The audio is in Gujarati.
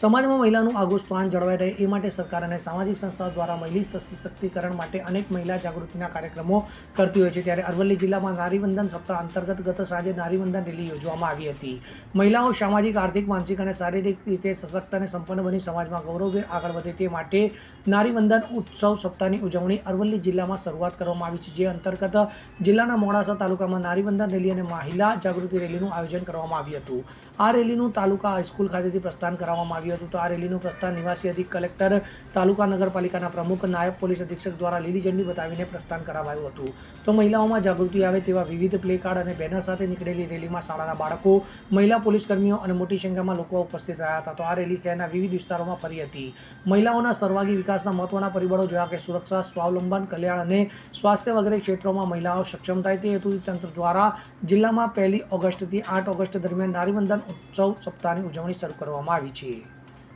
સમાજમાં મહિલાનું આગવું સ્થાન જળવાઈ રહે એ માટે સરકાર અને સામાજિક સંસ્થાઓ દ્વારા મહિલા સશક્તિકરણ માટે અનેક મહિલા જાગૃતિના કાર્યક્રમો કરતી હોય છે. ત્યારે અરવલ્લી જિલ્લામાં નારીવંદન સપ્તાહ અંતર્ગત ગત સાંજે નારીવંદન રેલી યોજવામાં આવી હતી. મહિલાઓ સામાજિક, આર્થિક, માનસિક અને શારીરિક રીતે સશક્ત અને સંપન્ન બની સમાજમાં ગૌરવ આગળ વધે તે માટે નારીવંદન ઉત્સવ સપ્તાહની ઉજવણી અરવલ્લી જિલ્લામાં શરૂઆત કરવામાં આવી છે. જે અંતર્ગત જિલ્લાના મોડાસા તાલુકામાં નારીવંદન રેલી અને મહિલા જાગૃતિ રેલીનું આયોજન કરવામાં આવ્યું હતું. આ રેલીનું તાલુકા હાઈસ્કૂલ ખાતેથી પ્રસ્થાન કરવામાં આવ્યું હતું. તો આ રેલીનું પ્રસ્થાન નિવાસી અધિક કલેક્ટર, તાલુકા નગરપાલિકાના પ્રમુખ, નાયબ પોલીસ અધિક્ષક દ્વારા લીલી ઝંડી બતાવીને પ્રસ્થાન કરાવાયું હતું. તો મહિલાઓમાં જાગૃતિ આવે તેવા વિવિધ પ્લે કાર્ડ અને બેનર સાથે નીકળેલી રેલીમાં શાળાના બાળકો, મહિલા પોલીસ કર્મીઓ અને મોટી સંખ્યામાં લોકો ઉપસ્થિત રહ્યા હતા. તો આ રેલી શહેરના વિવિધ વિસ્તારોમાં ફરી હતી. મહિલાઓના સર્વાગી વિકાસના મહત્વના પરિબળો જેવા કે સુરક્ષા, સ્વાવલંબન, કલ્યાણ અને સ્વાસ્થ્ય વગેરે ક્ષેત્રોમાં મહિલાઓ સક્ષમ થાય તે હેતુથી તંત્ર દ્વારા જિલ્લામાં પહેલી ઓગસ્ટથી આઠ ઓગસ્ટ દરમિયાન નારીવંદન ઉત્સવ સપ્તાહની ઉજવણી શરૂ કરવામાં આવી છે.